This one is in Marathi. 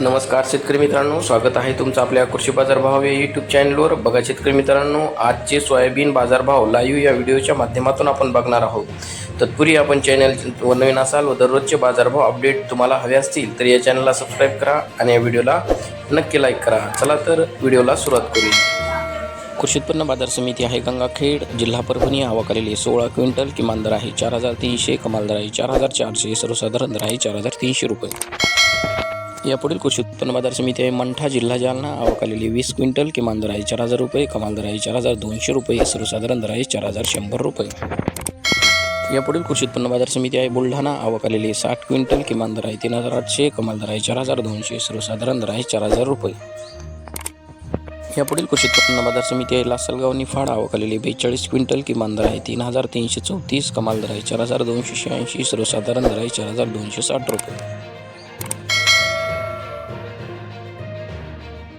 नमस्कार शेतकरी मित्रांनो स्वागत आहे तुमचं आपल्या कृषी बाजार भाव या यूट्यूब चॅनलवर बघा शेतकरी मित्रांनो आजचे सोयाबीन बाजारभाव लाईव्ह या व्हिडिओच्या माध्यमातून आपण बघणार आहोत. तत्पूर्वी आपण चॅनल व नवीन असाल व दररोजचे बाजारभाव अपडेट तुम्हाला हवे असतील तर या चॅनलला सबस्क्राईब करा आणि या व्हिडिओला नक्की लाईक करा. चला तर व्हिडिओला सुरुवात करूया कृषी उत्पन्न बाजार समिती आहे गंगाखेड जिल्हा परभणी आवक आलेली सोळा क्विंटल किमान दर आहे चार हजार तीनशे कमाल दर आहे चार हजार चारशे सर्वसाधारण दर आहे चार हजार तीनशे रुपये. यापुढील कृषी उत्पन्न बाजार समिती आहे मंठा जिल्हा जालना आवक आलेली वीस क्विंटल किमान दर आहे चार हजार रुपये कमाल दर आहे चार हजार दोनशे रुपये सर्वसाधारण दर आहे चार हजार शंभर रुपये. यापुढील कृषी उत्पन्न बाजार समिती आहे बुलढाणा आवक आलेली साठ क्विंटल किमान दर आहे तीन हजार आठशे कमाल दर आहे चार हजार दोनशे सर्वसाधारण दर आहे चार हजार रुपये. यापुढील कृषी उत्पन्न बाजार समिती आहे लासलगाव निफाड आवकालेली बेचाळीस क्विंटल किमान दर आहे तीन हजार तीनशे चौतीस कमाल दर आहे चार हजार दोनशे शहाऐंशी सर्वसाधारण दर आहे चार हजार दोनशे साठ रुपये.